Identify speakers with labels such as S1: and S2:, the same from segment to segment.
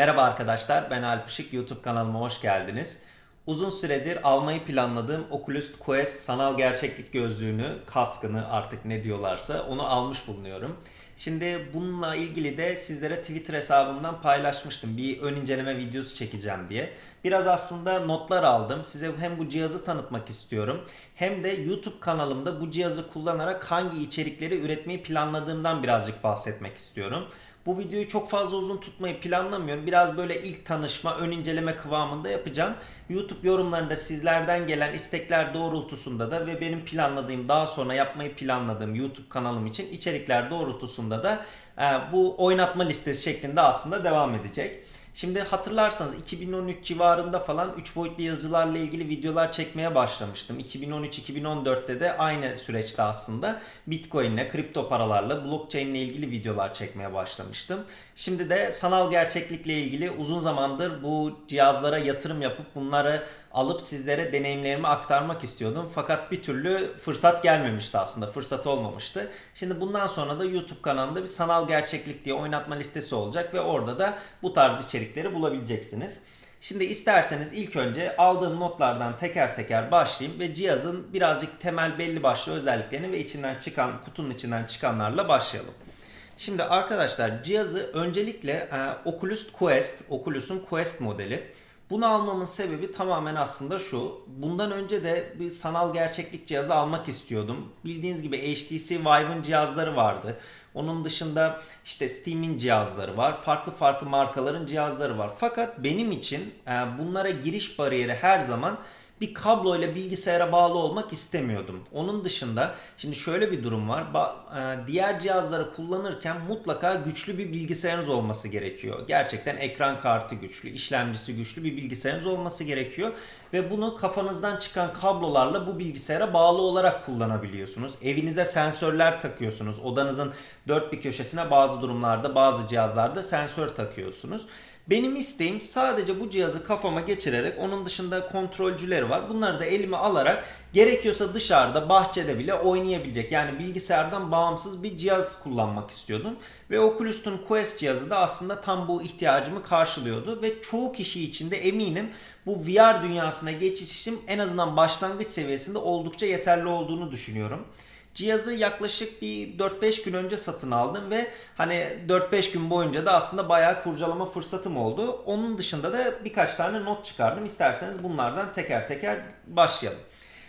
S1: Merhaba arkadaşlar, ben Alp Işık. YouTube kanalıma hoş geldiniz. Uzun süredir almayı planladığım Oculus Quest sanal gerçeklik gözlüğünü, kaskını artık ne diyorlarsa onu almış bulunuyorum. Şimdi bununla ilgili de sizlere Twitter hesabımdan paylaşmıştım. Bir ön inceleme videosu çekeceğim diye. Biraz aslında notlar aldım. Size hem bu cihazı tanıtmak istiyorum. Hem de YouTube kanalımda bu cihazı kullanarak hangi içerikleri üretmeyi planladığımdan birazcık bahsetmek istiyorum. Bu videoyu çok fazla uzun tutmayı planlamıyorum. Biraz böyle ilk tanışma, ön inceleme kıvamında yapacağım. YouTube yorumlarında sizlerden gelen istekler doğrultusunda da ve benim planladığım, daha sonra yapmayı planladığım YouTube kanalım için içerikler doğrultusunda da e, bu oynatma listesi şeklinde aslında devam edecek. Şimdi hatırlarsanız 2013 civarında falan 3 boyutlu yazılarla ilgili videolar çekmeye başlamıştım. 2013-2014'te de aynı süreçte aslında Bitcoin ile kripto paralarla blockchain ile ilgili videolar çekmeye başlamıştım. Şimdi de sanal gerçeklikle ilgili uzun zamandır bu cihazlara yatırım yapıp bunları alıp sizlere deneyimlerimi aktarmak istiyordum. Fakat bir türlü fırsat gelmemişti aslında. Fırsat olmamıştı. Şimdi bundan sonra da YouTube kanalımda bir sanal gerçeklik diye oynatma listesi olacak ve orada da bu tarz içerikleri bulabileceksiniz. Şimdi isterseniz ilk önce aldığım notlardan teker teker başlayayım ve cihazın birazcık temel belli başlı özelliklerini ve içinden çıkan kutunun içinden çıkanlarla başlayalım. Şimdi arkadaşlar cihazı öncelikle e, Oculus Quest, Oculus'un Quest modeli. Bunu almamın sebebi tamamen aslında şu. Bundan önce de bir sanal gerçeklik cihazı almak istiyordum. Bildiğiniz gibi HTC Vive'ın cihazları vardı. Onun dışında işte Steam'in cihazları var. Farklı farklı markaların cihazları var. Fakat benim için e, bunlara giriş bariyeri her zaman bir kabloyla bilgisayara bağlı olmak istemiyordum. Onun dışında şimdi şöyle bir durum var. E, Diğer cihazları kullanırken mutlaka güçlü bir bilgisayarınız olması gerekiyor. Gerçekten ekran kartı güçlü, işlemcisi güçlü bir bilgisayarınız olması gerekiyor. Ve bunu kafanızdan çıkan kablolarla bu bilgisayara bağlı olarak kullanabiliyorsunuz. Evinize sensörler takıyorsunuz. Odanızın dört bir köşesine bazı durumlarda bazı cihazlarda sensör takıyorsunuz. Benim isteğim sadece bu cihazı kafama geçirerek onun dışında kontrolcüleri var. Bunları da elime alarak gerekiyorsa dışarıda bahçede bile oynayabilecek yani bilgisayardan bağımsız bir cihaz kullanmak istiyordum. Ve Oculus'un Quest cihazı da aslında tam bu ihtiyacımı karşılıyordu ve çoğu kişi için de eminim bu VR dünyasına geçişim en azından başlangıç seviyesinde oldukça yeterli olduğunu düşünüyorum. Cihazı yaklaşık bir 4-5 gün önce satın aldım ve hani 4-5 gün boyunca da aslında bayağı kurcalama fırsatım oldu. Onun dışında da birkaç tane not çıkardım. İsterseniz bunlardan teker teker başlayalım.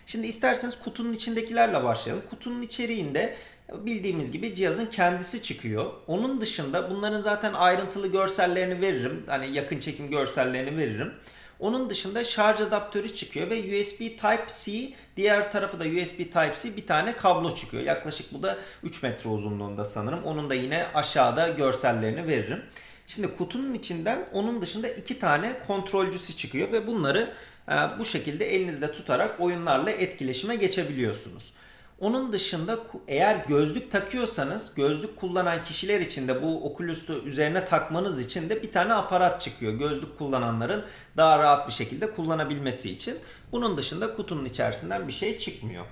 S1: Şimdi isterseniz kutunun içindekilerle başlayalım. Kutunun içeriğinde bildiğimiz gibi cihazın kendisi çıkıyor. Onun dışında bunların zaten ayrıntılı görsellerini veririm. Hani yakın çekim görsellerini veririm. Onun dışında şarj adaptörü çıkıyor ve USB Type-C diğer tarafı da USB Type-C bir tane kablo çıkıyor. Yaklaşık bu da 3 metre uzunluğunda sanırım. Onun da yine aşağıda görsellerini veririm. Şimdi kutunun içinden onun dışında iki tane kontrolcüsü çıkıyor ve bunları e, bu şekilde elinizde tutarak oyunlarla etkileşime geçebiliyorsunuz. Onun dışında eğer gözlük takıyorsanız gözlük kullanan kişiler için de bu Oculus'u üzerine takmanız için de bir tane aparat çıkıyor. Gözlük kullananların daha rahat bir şekilde kullanabilmesi için. Bunun dışında kutunun içerisinden bir şey çıkmıyor.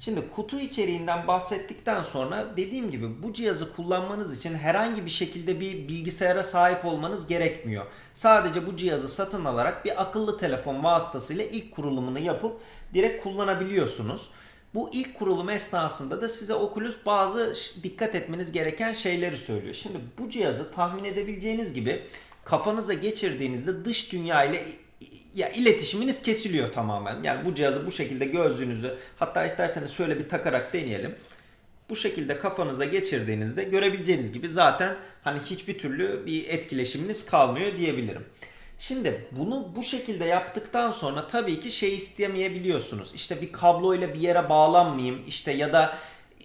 S1: Şimdi kutu içeriğinden bahsettikten sonra dediğim gibi bu cihazı kullanmanız için herhangi bir şekilde bir bilgisayara sahip olmanız gerekmiyor. Sadece bu cihazı satın alarak bir akıllı telefon vasıtasıyla ilk kurulumunu yapıp direkt kullanabiliyorsunuz. Bu ilk kurulum esnasında da size Oculus bazı dikkat etmeniz gereken şeyleri söylüyor. Şimdi bu cihazı tahmin edebileceğiniz gibi kafanıza geçirdiğinizde dış dünya ile ya iletişiminiz kesiliyor tamamen. Yani bu cihazı bu şekilde gözlüğünüzü hatta isterseniz şöyle bir takarak deneyelim. Bu şekilde kafanıza geçirdiğinizde görebileceğiniz gibi zaten hani hiçbir türlü bir etkileşiminiz kalmıyor diyebilirim. Şimdi bunu bu şekilde yaptıktan sonra tabii ki şey istemeyebiliyorsunuz. İşte bir kabloyla bir yere bağlanmayayım işte ya da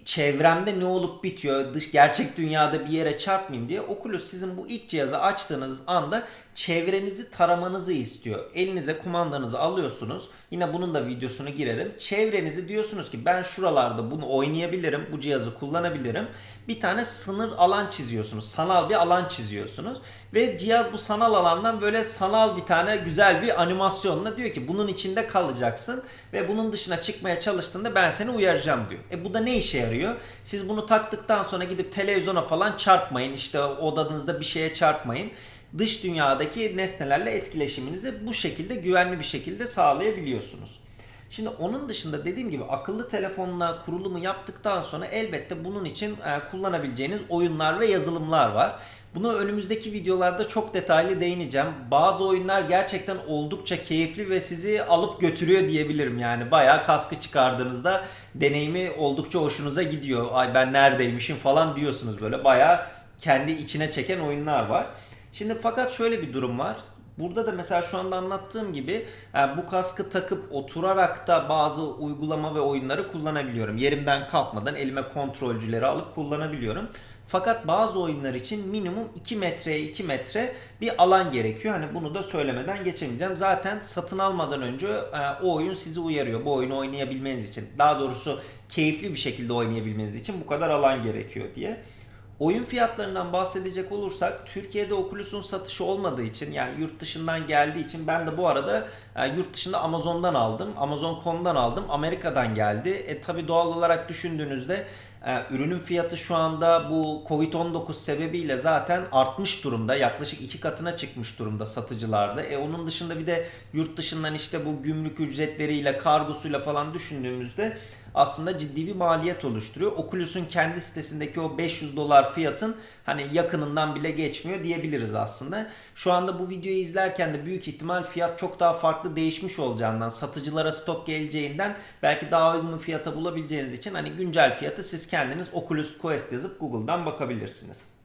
S1: çevremde ne olup bitiyor dış gerçek dünyada bir yere çarpmayayım diye Oculus sizin bu ilk cihazı açtığınız anda çevrenizi taramanızı istiyor. Elinize kumandanızı alıyorsunuz. Yine bunun da videosunu girerim. Çevrenizi diyorsunuz ki ben şuralarda bunu oynayabilirim. Bu cihazı kullanabilirim. Bir tane sınır alan çiziyorsunuz. Sanal bir alan çiziyorsunuz. Ve cihaz bu sanal alandan böyle sanal bir tane güzel bir animasyonla diyor ki bunun içinde kalacaksın ve bunun dışına çıkmaya çalıştığında ben seni uyaracağım diyor. E bu da ne işe yarıyor? Siz bunu taktıktan sonra gidip televizyona falan çarpmayın. İşte odanızda bir şeye çarpmayın. dış dünyadaki nesnelerle etkileşiminizi bu şekilde güvenli bir şekilde sağlayabiliyorsunuz. Şimdi onun dışında dediğim gibi akıllı telefonla kurulumu yaptıktan sonra elbette bunun için e, kullanabileceğiniz oyunlar ve yazılımlar var. Bunu önümüzdeki videolarda çok detaylı değineceğim. Bazı oyunlar gerçekten oldukça keyifli ve sizi alıp götürüyor diyebilirim. Yani bayağı kaskı çıkardığınızda deneyimi oldukça hoşunuza gidiyor. Ay ben neredeymişim falan diyorsunuz böyle. Bayağı kendi içine çeken oyunlar var. Şimdi fakat şöyle bir durum var. Burada da mesela şu anda anlattığım gibi e, bu kaskı takıp oturarak da bazı uygulama ve oyunları kullanabiliyorum. Yerimden kalkmadan elime kontrolcüleri alıp kullanabiliyorum. Fakat bazı oyunlar için minimum 2 metreye 2 metre bir alan gerekiyor. Hani bunu da söylemeden geçemeyeceğim. Zaten satın almadan önce e, o oyun sizi uyarıyor. Bu oyunu oynayabilmeniz için. Daha doğrusu keyifli bir şekilde oynayabilmeniz için bu kadar alan gerekiyor diye. Oyun fiyatlarından bahsedecek olursak Türkiye'de Oculus'un satışı olmadığı için yani yurt dışından geldiği için ben de bu arada e, yurt dışında Amazon'dan aldım. Amazon.com'dan aldım. Amerika'dan geldi. E tabi doğal olarak düşündüğünüzde e, ürünün fiyatı şu anda bu Covid-19 sebebiyle zaten artmış durumda. Yaklaşık iki katına çıkmış durumda satıcılarda. E onun dışında bir de yurt dışından işte bu gümrük ücretleriyle, kargosuyla falan düşündüğümüzde aslında ciddi bir maliyet oluşturuyor. Oculus'un kendi sitesindeki o 500 dolar fiyatın hani yakınından bile geçmiyor diyebiliriz aslında. Şu anda bu videoyu izlerken de büyük ihtimal fiyat çok daha farklı değişmiş olacağından, satıcılara stok geleceğinden belki daha uygun fiyata bulabileceğiniz için hani güncel fiyatı siz kendiniz Oculus Quest yazıp Google'dan bakabilirsiniz.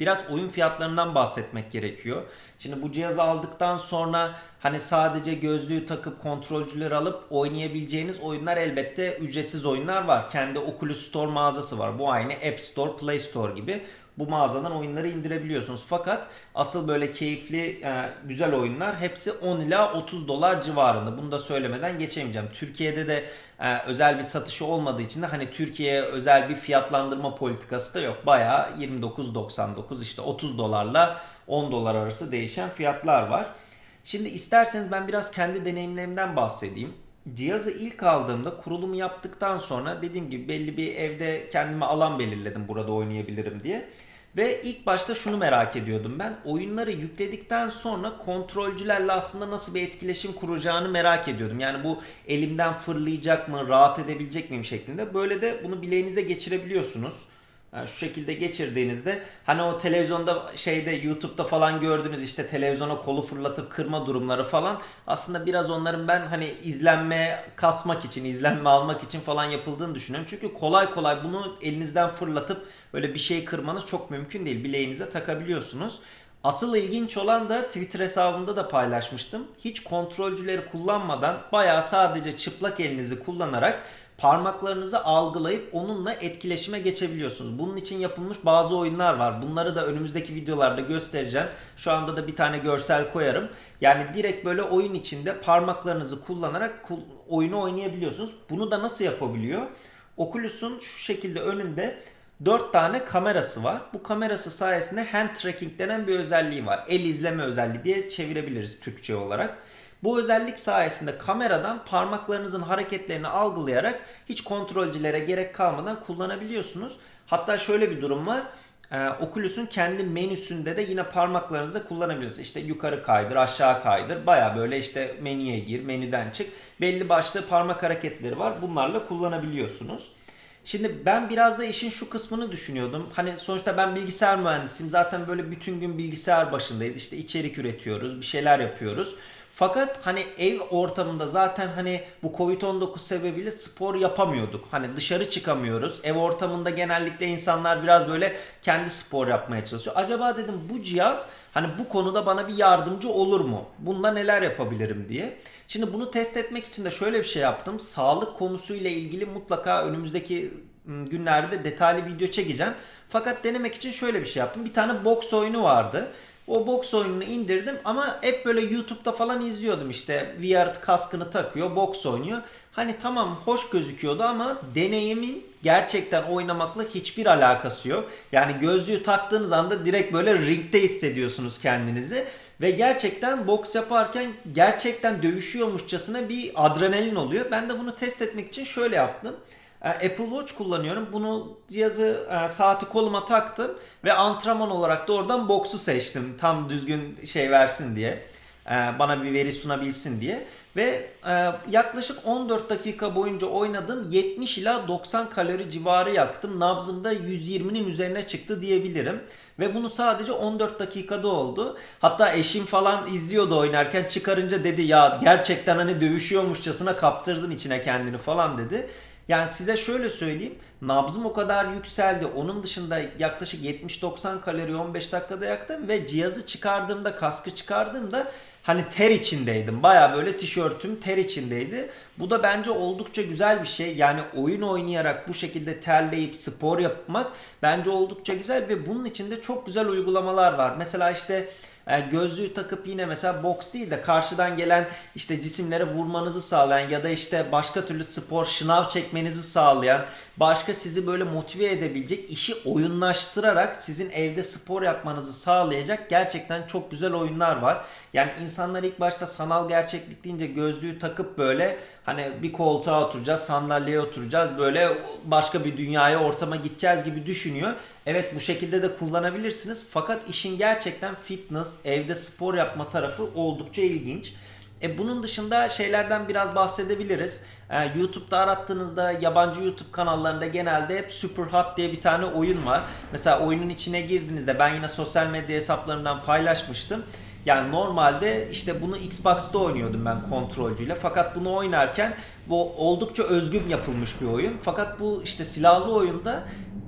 S1: Biraz oyun fiyatlarından bahsetmek gerekiyor. Şimdi bu cihazı aldıktan sonra hani sadece gözlüğü takıp kontrolcüleri alıp oynayabileceğiniz oyunlar elbette ücretsiz oyunlar var. Kendi Oculus Store mağazası var. Bu aynı App Store, Play Store gibi bu mağazadan oyunları indirebiliyorsunuz. Fakat asıl böyle keyifli, e, güzel oyunlar hepsi 10 ila 30 dolar civarında. Bunu da söylemeden geçemeyeceğim. Türkiye'de de e, özel bir satışı olmadığı için de hani Türkiye'ye özel bir fiyatlandırma politikası da yok. Bayağı 29.99 işte 30 dolarla 10 dolar arası değişen fiyatlar var. Şimdi isterseniz ben biraz kendi deneyimlerimden bahsedeyim. Cihazı ilk aldığımda kurulumu yaptıktan sonra dediğim gibi belli bir evde kendime alan belirledim burada oynayabilirim diye. Ve ilk başta şunu merak ediyordum ben. Oyunları yükledikten sonra kontrolcülerle aslında nasıl bir etkileşim kuracağını merak ediyordum. Yani bu elimden fırlayacak mı, rahat edebilecek miyim şeklinde. Böyle de bunu bileğinize geçirebiliyorsunuz. Yani şu şekilde geçirdiğinizde hani o televizyonda şeyde YouTube'da falan gördüğünüz işte televizyona kolu fırlatıp kırma durumları falan aslında biraz onların ben hani izlenme kasmak için, izlenme almak için falan yapıldığını düşünüyorum. Çünkü kolay kolay bunu elinizden fırlatıp böyle bir şey kırmanız çok mümkün değil. Bileğinize takabiliyorsunuz. Asıl ilginç olan da Twitter hesabımda da paylaşmıştım. Hiç kontrolcüleri kullanmadan bayağı sadece çıplak elinizi kullanarak parmaklarınızı algılayıp onunla etkileşime geçebiliyorsunuz. Bunun için yapılmış bazı oyunlar var. Bunları da önümüzdeki videolarda göstereceğim. Şu anda da bir tane görsel koyarım. Yani direkt böyle oyun içinde parmaklarınızı kullanarak oyunu oynayabiliyorsunuz. Bunu da nasıl yapabiliyor? Oculus'un şu şekilde önünde 4 tane kamerası var. Bu kamerası sayesinde hand tracking denen bir özelliği var. El izleme özelliği diye çevirebiliriz Türkçe olarak. Bu özellik sayesinde kameradan parmaklarınızın hareketlerini algılayarak hiç kontrolcülere gerek kalmadan kullanabiliyorsunuz. Hatta şöyle bir durum var. Ee, Oculus'un kendi menüsünde de yine parmaklarınızla kullanabiliyorsunuz. İşte yukarı kaydır, aşağı kaydır. Baya böyle işte menüye gir, menüden çık. Belli başlı parmak hareketleri var. Bunlarla kullanabiliyorsunuz. Şimdi ben biraz da işin şu kısmını düşünüyordum. Hani sonuçta ben bilgisayar mühendisiyim. Zaten böyle bütün gün bilgisayar başındayız. İşte içerik üretiyoruz, bir şeyler yapıyoruz. Fakat hani ev ortamında zaten hani bu Covid-19 sebebiyle spor yapamıyorduk. Hani dışarı çıkamıyoruz. Ev ortamında genellikle insanlar biraz böyle kendi spor yapmaya çalışıyor. Acaba dedim bu cihaz hani bu konuda bana bir yardımcı olur mu? Bunda neler yapabilirim diye. Şimdi bunu test etmek için de şöyle bir şey yaptım. Sağlık konusuyla ilgili mutlaka önümüzdeki günlerde detaylı video çekeceğim. Fakat denemek için şöyle bir şey yaptım. Bir tane boks oyunu vardı. O boks oyununu indirdim ama hep böyle YouTube'da falan izliyordum işte VR kaskını takıyor boks oynuyor. Hani tamam hoş gözüküyordu ama deneyimin gerçekten oynamakla hiçbir alakası yok. Yani gözlüğü taktığınız anda direkt böyle ringde hissediyorsunuz kendinizi. Ve gerçekten boks yaparken gerçekten dövüşüyormuşçasına bir adrenalin oluyor. Ben de bunu test etmek için şöyle yaptım. E, Apple Watch kullanıyorum. Bunu cihazı e, saati koluma taktım ve antrenman olarak da oradan boksu seçtim. Tam düzgün şey versin diye. E, Bana bir veri sunabilsin diye. Ve yaklaşık 14 dakika boyunca oynadım. 70 ila 90 kalori civarı yaktım. Nabzım da 120'nin üzerine çıktı diyebilirim. Ve bunu sadece 14 dakikada oldu. Hatta eşim falan izliyordu oynarken çıkarınca dedi ya gerçekten hani dövüşüyormuşçasına kaptırdın içine kendini falan dedi. Yani size şöyle söyleyeyim. Nabzım o kadar yükseldi. Onun dışında yaklaşık 70-90 kalori 15 dakikada yaktım ve cihazı çıkardığımda, kaskı çıkardığımda hani ter içindeydim. Baya böyle tişörtüm ter içindeydi. Bu da bence oldukça güzel bir şey. Yani oyun oynayarak bu şekilde terleyip spor yapmak bence oldukça güzel ve bunun içinde çok güzel uygulamalar var. Mesela işte e, gözlüğü takıp yine mesela boks değil de karşıdan gelen işte cisimlere vurmanızı sağlayan ya da işte başka türlü spor şınav çekmenizi sağlayan başka sizi böyle motive edebilecek işi oyunlaştırarak sizin evde spor yapmanızı sağlayacak gerçekten çok güzel oyunlar var. Yani insanlar ilk başta sanal gerçeklik deyince gözlüğü takıp böyle hani bir koltuğa oturacağız, sandalyeye oturacağız böyle başka bir dünyaya ortama gideceğiz gibi düşünüyor. Evet bu şekilde de kullanabilirsiniz. Fakat işin gerçekten fitness, evde spor yapma tarafı oldukça ilginç. E bunun dışında şeylerden biraz bahsedebiliriz. E, YouTube'da arattığınızda yabancı YouTube kanallarında genelde hep Super Hot diye bir tane oyun var. Mesela oyunun içine girdiğinizde ben yine sosyal medya hesaplarından paylaşmıştım. Yani normalde işte bunu Xbox'ta oynuyordum ben kontrolcüyle. Fakat bunu oynarken bu oldukça özgün yapılmış bir oyun. Fakat bu işte silahlı oyunda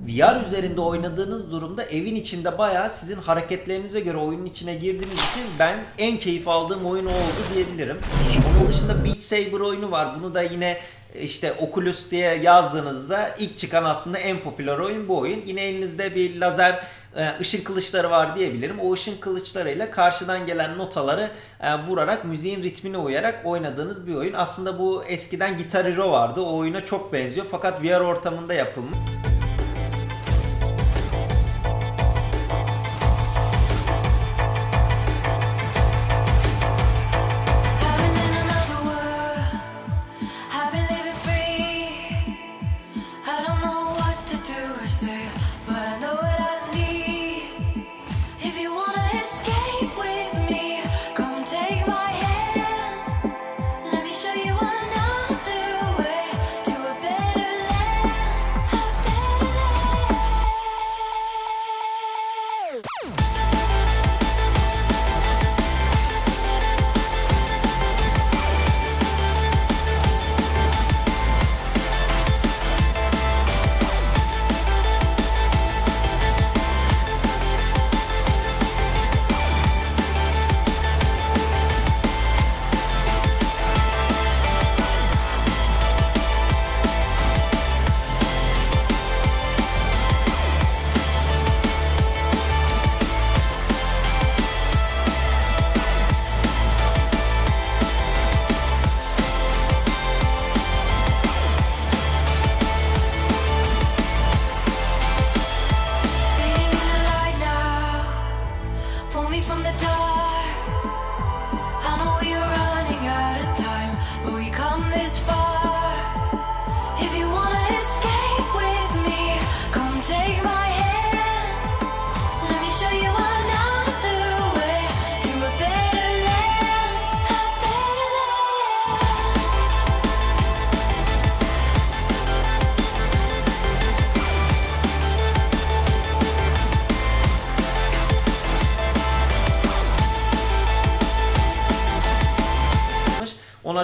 S1: VR üzerinde oynadığınız durumda evin içinde bayağı sizin hareketlerinize göre oyunun içine girdiğiniz için ben en keyif aldığım oyun o oldu diyebilirim. Onun dışında Beat Saber oyunu var. Bunu da yine işte Oculus diye yazdığınızda ilk çıkan aslında en popüler oyun bu oyun. Yine elinizde bir lazer e, ışın kılıçları var diyebilirim. O ışın kılıçlarıyla karşıdan gelen notaları e, vurarak müziğin ritmine uyarak oynadığınız bir oyun. Aslında bu eskiden Guitar Hero vardı. O oyuna çok benziyor fakat VR ortamında yapılmış.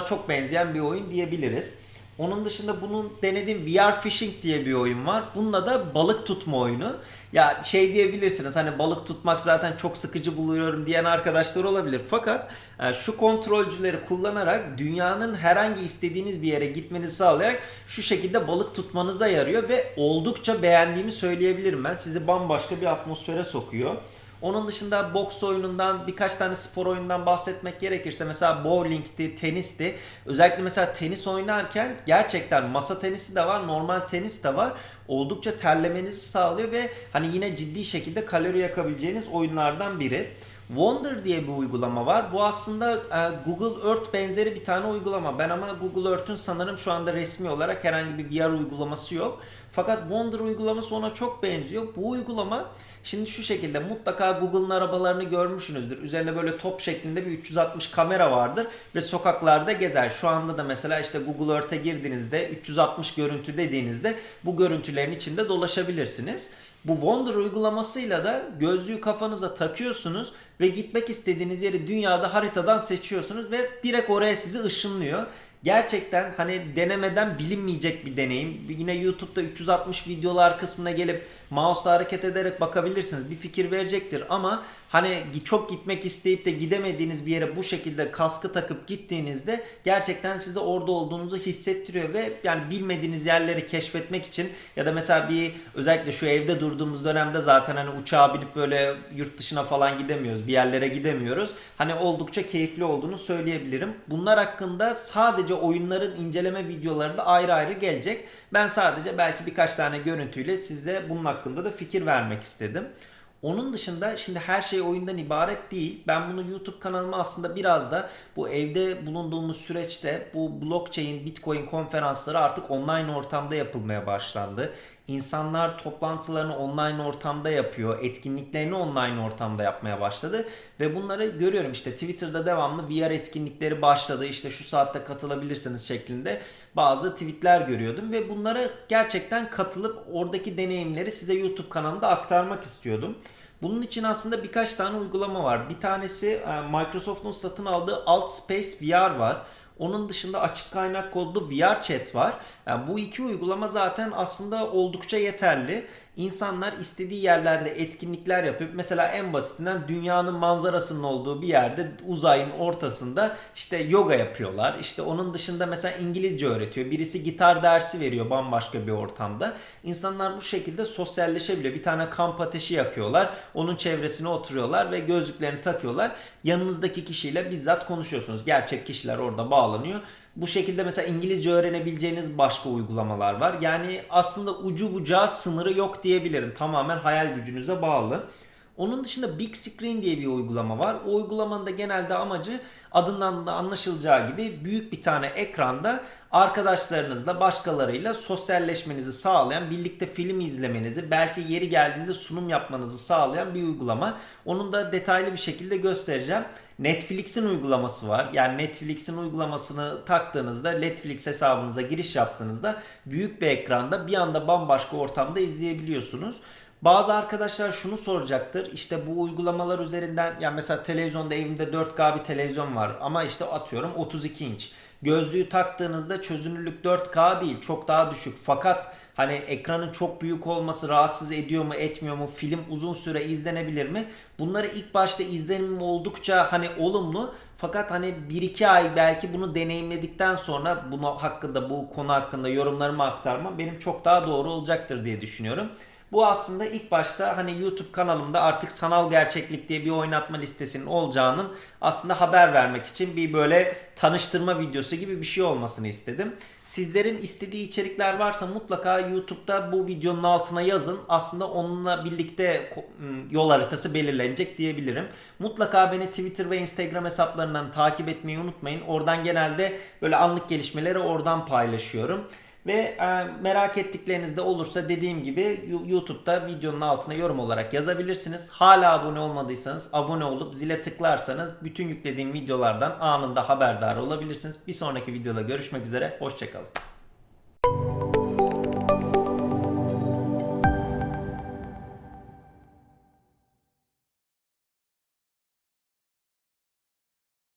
S1: Çok benzeyen bir oyun diyebiliriz. Onun dışında bunun denediğim VR Fishing diye bir oyun var. Bununla da balık tutma oyunu. Ya şey diyebilirsiniz hani balık tutmak zaten çok sıkıcı buluyorum diyen arkadaşlar olabilir. Fakat e, şu kontrolcüleri kullanarak dünyanın herhangi istediğiniz bir yere gitmenizi sağlayarak şu şekilde balık tutmanıza yarıyor ve oldukça beğendiğimi söyleyebilirim ben. Sizi bambaşka bir atmosfere sokuyor. Onun dışında boks oyunundan birkaç tane spor oyunundan bahsetmek gerekirse mesela bowlingti, tenisti. Özellikle mesela tenis oynarken gerçekten masa tenisi de var, normal tenis de var. Oldukça terlemenizi sağlıyor ve hani yine ciddi şekilde kalori yakabileceğiniz oyunlardan biri. Wonder diye bir uygulama var. Bu aslında e, Google Earth benzeri bir tane uygulama. Ben ama Google Earth'ün sanırım şu anda resmi olarak herhangi bir VR uygulaması yok. Fakat Wonder uygulaması ona çok benziyor. Bu uygulama şimdi şu şekilde mutlaka Google'ın arabalarını görmüşsünüzdür. Üzerine böyle top şeklinde bir 360 kamera vardır ve sokaklarda gezer. Şu anda da mesela işte Google Earth'e girdiğinizde 360 görüntü dediğinizde bu görüntülerin içinde dolaşabilirsiniz. Bu Wonder uygulamasıyla da gözlüğü kafanıza takıyorsunuz ve gitmek istediğiniz yeri dünyada haritadan seçiyorsunuz ve direkt oraya sizi ışınlıyor. Gerçekten hani denemeden bilinmeyecek bir deneyim. Yine YouTube'da 360 videolar kısmına gelip mouse'la hareket ederek bakabilirsiniz. Bir fikir verecektir ama hani çok gitmek isteyip de gidemediğiniz bir yere bu şekilde kaskı takıp gittiğinizde gerçekten size orada olduğunuzu hissettiriyor ve yani bilmediğiniz yerleri keşfetmek için ya da mesela bir özellikle şu evde durduğumuz dönemde zaten hani uçağa binip böyle yurt dışına falan gidemiyoruz. Bir yerlere gidemiyoruz. Hani oldukça keyifli olduğunu söyleyebilirim. Bunlar hakkında sadece oyunların inceleme videoları da ayrı ayrı gelecek. Ben sadece belki birkaç tane görüntüyle size bunun da fikir vermek istedim. Onun dışında şimdi her şey oyundan ibaret değil. Ben bunu YouTube kanalıma aslında biraz da bu evde bulunduğumuz süreçte bu blockchain, bitcoin konferansları artık online ortamda yapılmaya başlandı. İnsanlar toplantılarını online ortamda yapıyor, etkinliklerini online ortamda yapmaya başladı ve bunları görüyorum işte Twitter'da devamlı VR etkinlikleri başladı. İşte şu saatte katılabilirsiniz şeklinde bazı tweetler görüyordum ve bunlara gerçekten katılıp oradaki deneyimleri size YouTube kanalımda aktarmak istiyordum. Bunun için aslında birkaç tane uygulama var. Bir tanesi e, Microsoft'un satın aldığı Altspace VR var. Onun dışında açık kaynak kodlu VR chat var. Yani bu iki uygulama zaten aslında oldukça yeterli. İnsanlar istediği yerlerde etkinlikler yapıyor. Mesela en basitinden dünyanın manzarasının olduğu bir yerde uzayın ortasında işte yoga yapıyorlar. İşte onun dışında mesela İngilizce öğretiyor. Birisi gitar dersi veriyor bambaşka bir ortamda. İnsanlar bu şekilde sosyalleşebiliyor. Bir tane kamp ateşi yakıyorlar. Onun çevresine oturuyorlar ve gözlüklerini takıyorlar. Yanınızdaki kişiyle bizzat konuşuyorsunuz. Gerçek kişiler orada bağlanıyor. Bu şekilde mesela İngilizce öğrenebileceğiniz başka uygulamalar var. Yani aslında ucu bucağı sınırı yok diyebilirim. Tamamen hayal gücünüze bağlı. Onun dışında Big Screen diye bir uygulama var. O uygulamanın da genelde amacı adından da anlaşılacağı gibi büyük bir tane ekranda arkadaşlarınızla başkalarıyla sosyalleşmenizi sağlayan, birlikte film izlemenizi, belki yeri geldiğinde sunum yapmanızı sağlayan bir uygulama. Onun da detaylı bir şekilde göstereceğim. Netflix'in uygulaması var. Yani Netflix'in uygulamasını taktığınızda Netflix hesabınıza giriş yaptığınızda büyük bir ekranda bir anda bambaşka ortamda izleyebiliyorsunuz. Bazı arkadaşlar şunu soracaktır. İşte bu uygulamalar üzerinden yani mesela televizyonda evimde 4K bir televizyon var ama işte atıyorum 32 inç. Gözlüğü taktığınızda çözünürlük 4K değil çok daha düşük. Fakat hani ekranın çok büyük olması rahatsız ediyor mu etmiyor mu? Film uzun süre izlenebilir mi? Bunları ilk başta izlenim oldukça hani olumlu. Fakat hani 1-2 ay belki bunu deneyimledikten sonra bunu hakkında bu konu hakkında yorumlarımı aktarmam benim çok daha doğru olacaktır diye düşünüyorum. Bu aslında ilk başta hani YouTube kanalımda artık sanal gerçeklik diye bir oynatma listesinin olacağının aslında haber vermek için bir böyle tanıştırma videosu gibi bir şey olmasını istedim. Sizlerin istediği içerikler varsa mutlaka YouTube'da bu videonun altına yazın. Aslında onunla birlikte yol haritası belirlenecek diyebilirim. Mutlaka beni Twitter ve Instagram hesaplarından takip etmeyi unutmayın. Oradan genelde böyle anlık gelişmeleri oradan paylaşıyorum. Ve e, merak ettikleriniz de olursa dediğim gibi YouTube'da videonun altına yorum olarak yazabilirsiniz. Hala abone olmadıysanız abone olup zile tıklarsanız bütün yüklediğim videolardan anında haberdar olabilirsiniz. Bir sonraki videoda görüşmek üzere. Hoşçakalın.